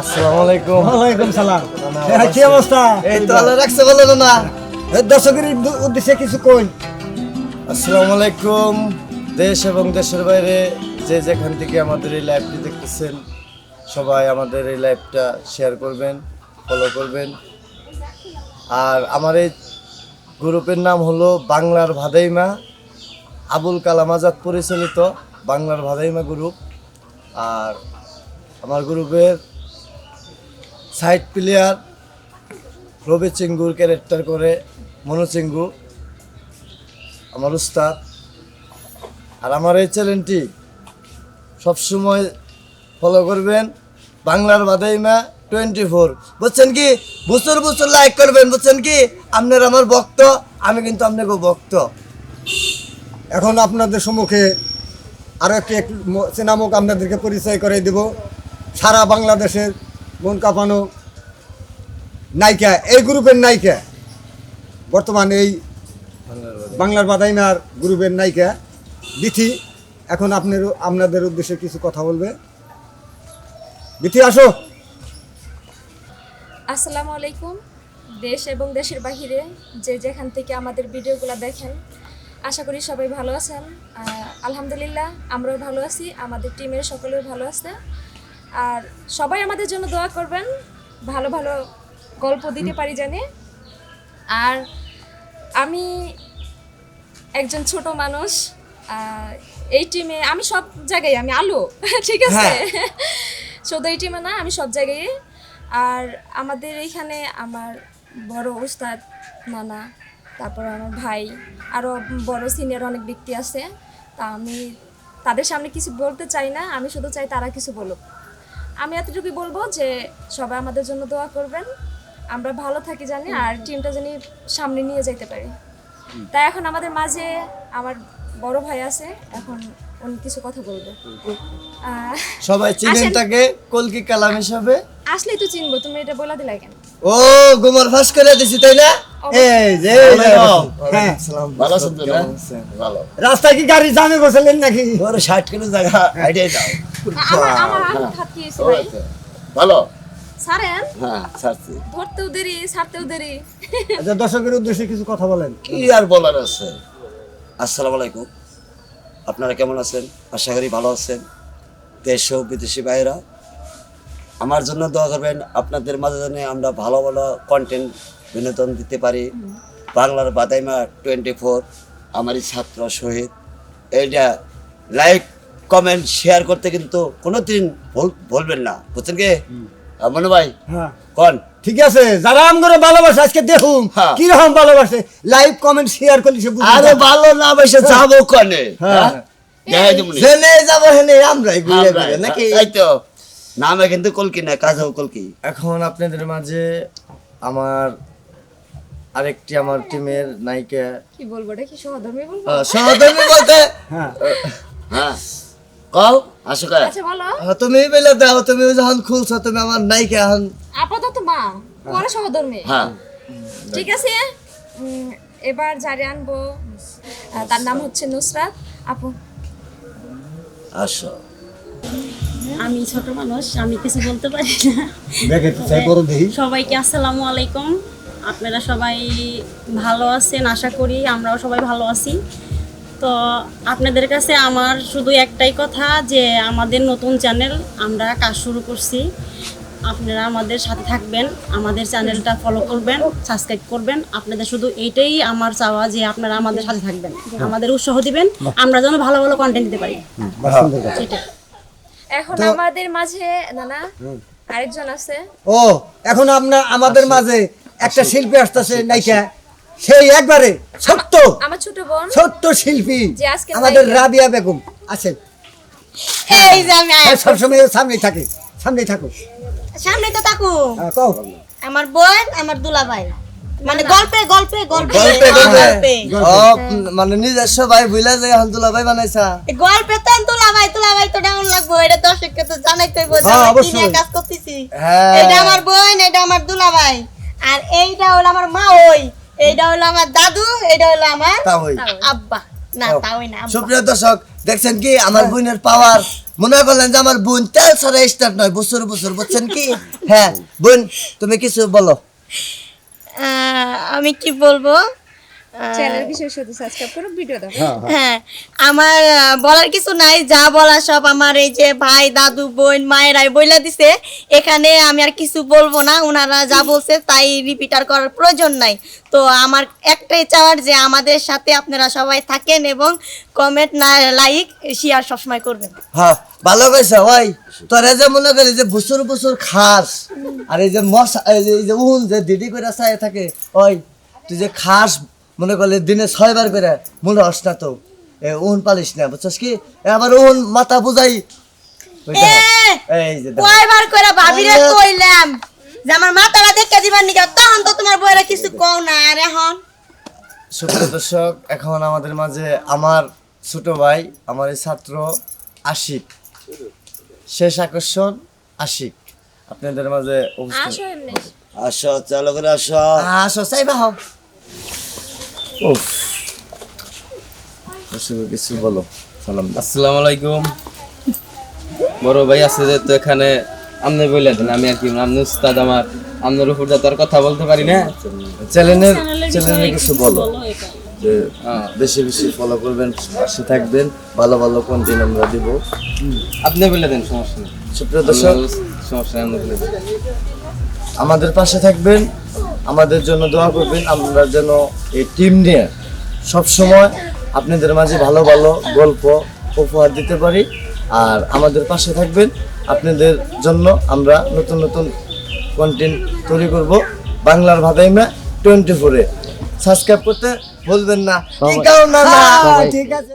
আসসালামু আলাইকুম। ওয়ালাইকুম সালাম। হ্যাঁ, কি অবস্থা? এই তো আল্লাহ রাখছে ভালো না। দর্শকের উদ্দেশ্যে কিছু কই? আসসালামু আলাইকুম। দেশ এবং দেশের বাইরে যে যেখান থেকে আমাদের এই লাইভটি দেখতেছেন সবাই আমাদের এই লাইভটা শেয়ার করবেন ফলো করবেন। আর আমার এই গ্রুপের নাম হলো বাংলার ভাদাইমা আবুল কালাম আজাদ পরিচালিত বাংলার ভাদাইমা গ্রুপ। আর আমার গ্রুপের side player Robi Chingu character করে মনো চিঙ্গু, আমার উস্তাদ। আর আমার এই চ্যানেলটি সবসময় ফলো করবেন। বাংলার বাদাইমা টোয়েন্টি ফোর বুঝছেন কি? বছর বছর লাইক করবেন, বুঝছেন কি? আপনার আমার ভক্ত, আমি কিন্তু আপনাকে ভক্ত। এখন আপনাদের সম্মুখে আরও একটি এক চেনামুখ আপনাদেরকে পরিচয় করে দেব। সারা বাংলাদেশের মন কাঁপানো নায়িকা, এই গ্রুপের নায়িকা। বর্তমান এই বাংলার বাদাইমার গ্রুপের নায়িকা বিথি। এখন আপনার, আপনাদের উদ্দেশ্যে কিছু কথা বলবে। বিথি, আসো। আসসালামু আলাইকুম, দেশ এবং দেশের বাহিরে যে যেখান থেকে আমাদের ভিডিওগুলো দেখেন, আশা করি সবাই ভালো আছেন। আলহামদুলিল্লাহ, আমরাও ভালো আছি, আমাদের টিমের সকলেও ভালো আছে। আর সবাই আমাদের জন্য দোয়া করবেন। ভালো ভালো গল্প দিতে পারি জানে। আর আমি একজন ছোট মানুষ এই টিমে আমি সব জায়গায় আমি আলো ঠিক আছে? শুধু এই টিমে না আমি সব জায়গায়। আর আমাদের এইখানে আমার বড় উস্তাদ নানা তারপর আমার ভাই আরও বড় সিনিয়র অনেক ব্যক্তি আছে। তা আমি তাদের সামনে কিছু বলতে চাই না আমি শুধু চাই তারা কিছু বলুক। আমি এতটুকুই বলব যে সবাই আমাদের জন্য দোয়া করবেন। আমরা ভালো থাকি জানি আর টিমটা জানি সামনে নিয়ে যেতে পারি। তাই এখন আমাদের মাঝে আমার বড় ভাই আছে এখন উনি কিছু কথা বলবে। সবাই চিনেন তাকে কলকি কালাম হিসাবে? আসলেই তো চিনবো তুমি এটা বলে দিলাই কেন? ও গুমার ফাঁস করে দিছি তাই না? এই যে হ্যাঁ। ভালো আছেন ভালো। রাস্তায় কি গাড়ি জামে বসেলেন নাকি? ওর ষাট কিলো জায়গা আইডিয়াই দাও। আচ্ছা। ভালো? সারেন? হ্যাঁ ছাড়ছি ধরতেও দেরি ছাড়তেও দেরি। আচ্ছা দর্শকের উদ্দেশ্যে কিছু কথা বলেন। কি আর বলার আছে? আসসালামু আলাইকুম। আপনারা কেমন আছেন? আশা করি ভালো আছেন। দেশ ও বিদেশি ভাইরা আমার জন্য দোয়া করবেন আপনাদের মাঝে জন্য আমরা ভালো ভালো কন্টেন্ট বিনোদন দিতে পারি। বাংলার বাদাইমা টোয়েন্টি ফোর আমারই ছাত্র শহীদ। এইটা লাইক কমেন্ট শেয়ার করতে কিন্তু কোনোদিন বলবেন না। বুঝছেন কি? মনু ভাই হ্যাঁ। কন? ঠিক আছে যারা আম করে ভালোবাসে আজকে দেখুন হ্যাঁ। কি রকম ভালোবাসে। লাইভ কমেন্ট শেয়ার করলে সে আরে ভালো না যাব কনে? হ্যাঁ। জেনে যাব হেনে আমরাই ঘুরে ঘুরে নাকি? তাই তো। নামে কিন্তু কলকি না কাজও কলকি। এখন আপনাদের মাঝে আমার আরেকটি আমার টিমের নায়িকা কি বলব এটা কি সহধর্মী বলব? সহধর্মী বলতে? হ্যাঁ। হ্যাঁ। কও আসো কা আচ্ছা বলো। তুমি বেলে দাও তুমি যখন খুলছো তুমি আমার এখন। আপাতত মা পরে সহধর্মী। হ্যাঁ। ঠিক আছে? এবার যারে আনব। তার নাম হচ্ছে নুসরাত। আপু। আসো। আমি ছোট মানুষ আমি কিছু বলতে পারি না। সবাইকে আসসালামু আলাইকুম। আপনারা সবাই ভালো আছেন আশা করি আমরাও সবাই ভালো আছি। তো আপনাদের কাছে আমার শুধু একটাই কথা যে আমাদের নতুন চ্যানেল আমরা কাজ শুরু করছি। আপনারা আমাদের সাথে থাকবেন আমাদের চ্যানেলটা ফলো করবেন সাবস্ক্রাইব করবেন। আপনাদের শুধু এইটাই আমার চাওয়া যে আপনারা আমাদের সাথে থাকবেন। আমাদের উৎসাহ দিবেন আমরা যেন ভালো ভালো কন্টেন্ট দিতে পারি। এখন আমাদের মাঝে নানা আরেকজন আছে। ও এখন আপনার আমাদের মাঝে একটা শিল্পী আসতেছে নায়িকা। সেই একবারে ছোট্ট আমার ছোট বোন। ছোট্ট শিল্পী যে আজকে আমাদের রাবিয়া বেগম আছেন এই যে আমি হ্যাঁ, সবসময় সামনেই থাকে সামনেই থাকো। সামনে তো তাকু হ্যাঁ, কও। আমার বোন আমার দুলাভাই। মানে গল্পে গল্পে গল্পে। গল্পে ও মানে নিজস্ব ভাই যে এখন ভাই বানাইছা। গল্পে তো তো ডাউন লাগবো এটা দর্শককে তো জানাইতে হইব হ্যাঁ, কি। নিয়ে কাজ করতেছি। হ্যাঁ। এটা আমার বোন এটা আমার দুলাভাই। আর এইটা হলো আমার মা ওই। এইটা হলো আমার দাদু এটা হলো আমার আব্বা। না তাওই না আব্বা। সুপ্রিয় দর্শক দেখছেন কি? আমার বোনের পাওয়ার মনে করলেন যে আমার বোন তেল ছাড়া স্টার্ট নয় বছর বছর। বুঝছেন কি? হ্যাঁ বোন তুমি কিছু বলো। আহ, আমি কি বলব? চ্যানেল বিষয়ে শুধু সাবস্ক্রাইব করো ভিডিও দেখো হ্যাঁ আমার বলার কিছু নাই যা বলার সব আমার এই যে ভাই দাদু বোন মায়েরাই বইলা দিছে। এখানে আমি আর কিছু বলব না ওনারা যা বলছে তাই রিপিটার করার প্রয়োজন নাই। তো আমার একটাই চাওয়ার যে আমাদের সাথে আপনারা সবাই থাকেন এবং কমেন্ট না লাইক শেয়ার সবসময় করবেন। হ্যাঁ ভালো কইছে ওই তোরা যে মনে করি যে বছর বছর খাস আর এই যে মশা এই যে এই যে উন যে দিদি করে চাই থাকে ওই তুই যে খাস মনে করলে দিনে ছয়বার করে মনে হস না তো। এ উন পালিস না বুঝছস কি? এবার উন মাথা বুঝাই। কয়বার করে ভাবিরে। কইলাম যে আমার মাথাটা দেখে দিবার নিকা তখন তো তোমার বইরা কিছু কও না আর এখন? সুপ্রিয় দর্শক এখন আমাদের মাঝে আমার ছোট ভাই আমার এই ছাত্র আশিক। শেষ আকর্ষণ আশিক। আপনাদের মাঝে উপস্থিত। আসো এমনি। আসো করে আসো। আসো চাইবা হও। কিছু বলো। সালাম দাও। আসসালামু আলাইকুম। বড় ভাই আছে যে তো এখানে আপনি বলে দেন আমি আর কি আপনি উস্তাদ আমার। আপনার উপর তো আর কথা বলতে পারি না চ্যানেলের চ্যানেলে কিছু বলো। যে আহ, বেশি বেশি ফলো করবেন পাশে থাকবেন ভালো ভালো কন্টেন্ট আমরা দিব। আপনি বলে দেন সমস্যা নেই। সুপ্রিয় দর্শক। সমস্যা নেই আপনি বলে দেন। আমাদের পাশে থাকবেন আমাদের জন্য দোয়া করবেন আমরা যেন এই টিম নিয়ে সব সময় আপনাদের মাঝে ভালো ভালো গল্প উপহার দিতে পারি। আর আমাদের পাশে থাকবেন আপনাদের জন্য আমরা নতুন নতুন কন্টেন্ট তৈরি করব। বাংলার ভাদাইমা টোয়েন্টি ফোরে সাবস্ক্রাইব করতে ভুলবেন না। না ঠিক আছে।